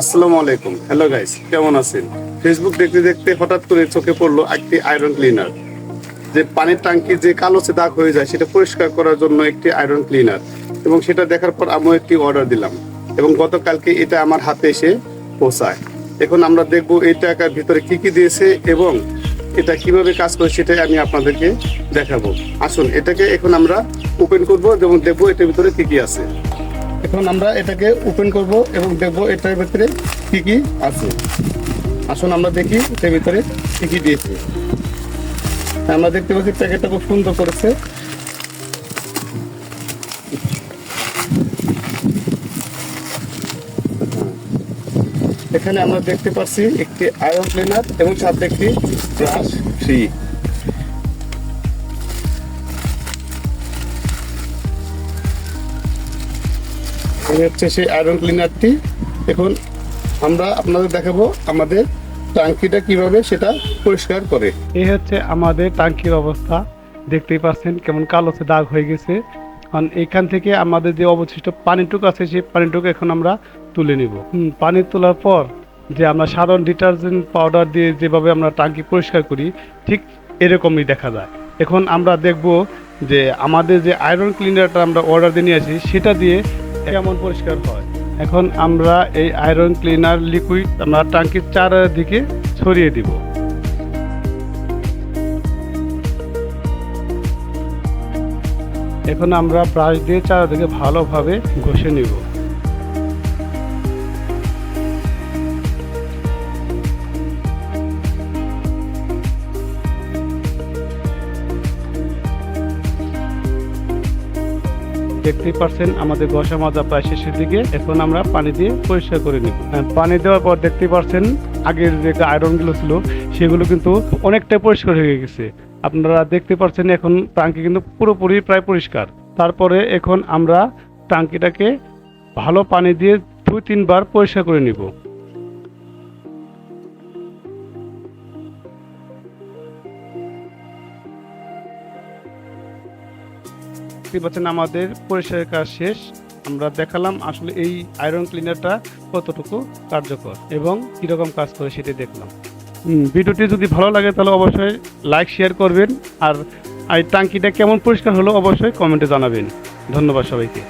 আসসালামু আলাইকুম। Hello guys কেমন আছেন? ফেসবুক দেখতে দেখতে হঠাৎ করে চোখে পড়ল একটি আয়রন ক্লিনার যে পানির ট্যাঙ্কি যে কালোচে দাগ হয়ে যায়, সেটা পরিষ্কার করার জন্য একটি আয়রন ক্লিনার এবং সেটা দেখার পর আমিও একটি অর্ডার দিলাম। এবং গতকালকে এটা আমার হাতে এসে পৌঁছায়। এখন আমরা দেখব এই টাকার ভিতরে কি কি দিয়েছে এবং এটা কীভাবে কাজ করে সেটাই আমি আপনাদেরকে দেখাবো। আসুন, এটাকে এখন আমরা ওপেন করব এবং দেখব এটার ভিতরে কি কি আছে। এখন আমরা এটাকে ওপেন করব এবং দেখব এটার ভিতরে কি কি আছে। আসুন আমরা দেখি এটার ভিতরে কি কি দিয়েছে। আমরা দেখতে পাচ্ছি প্যাকেটটা খুব সুন্দর করেছে। এখানে আমরা দেখতে পাচ্ছি একটি আয়রন ক্লিনার এবং সাথে একটি ব্রাশ ফ্রি এই হচ্ছে সেই আয়রন ক্লিনারটি এখন আমরা আপনাদের দেখাবো আমাদের টাঙ্কিটা কীভাবে সেটা পরিষ্কার করে। এই হচ্ছে আমাদের টাঙ্কির অবস্থা। দেখতেই পাচ্ছেন কেমন কালোতে দাগ হয়ে গেছে। কারণ এখান থেকে আমাদের যে অবশিষ্ট পানিটুকু আছে, সেই পানিটুকু এখন আমরা তুলে নিব। পানি তোলার পর যে আমরা সাধারণ ডিটারজেন্ট পাউডার দিয়ে যেভাবে আমরা টাঙ্কি পরিষ্কার করি, ঠিক এরকমই দেখা যায়। এখন আমরা দেখব যে আমাদের যে আয়রন ক্লিনারটা আমরা অর্ডার দিয়ে নিয়ে আসি, সেটা দিয়ে কেমন পরিষ্কার হয়? এখন আমরা এই আয়রন ক্লিনার লিকুইড আমরা টাঙ্কির চারদিকে ছড়িয়ে দিব। এখন আমরা ব্রাশ দিয়ে চারদিকে ভালোভাবে ঘষে নিব। দেখতেই পারছেন আমাদের ঘষা মাজা প্রায় শেষের দিকে। এখন আমরা পানি দিয়ে পরিষ্কার করে নিব। হ্যাঁ, পানি দেওয়ার পর দেখতে পারছেন আগের যে আয়রনগুলো ছিল সেগুলো কিন্তু অনেকটাই পরিষ্কার হয়ে গেছে। আপনারা দেখতে পাচ্ছেন এখন টাঙ্কি কিন্তু পুরোপুরি প্রায় পরিষ্কার। তারপরে এখন আমরা টাঙ্কিটাকে ভালো পানি দিয়ে দুই তিনবার পরিষ্কার করে নিব। দেখতে পাচ্ছেন আমাদের পরিষ্কারের কাজ শেষ। আমরা দেখালাম আসলে এই আয়রন ক্লিনারটা কতটুকু কার্যকর এবং কীরকম কাজ করে সেটি দেখলাম। ভিডিওটি যদি ভালো লাগে তাহলে অবশ্যই লাইক শেয়ার করবেন। আর এই টাঙ্কিটা কেমন পরিষ্কার হলো অবশ্যই কমেন্টে জানাবেন। ধন্যবাদ সবাইকে।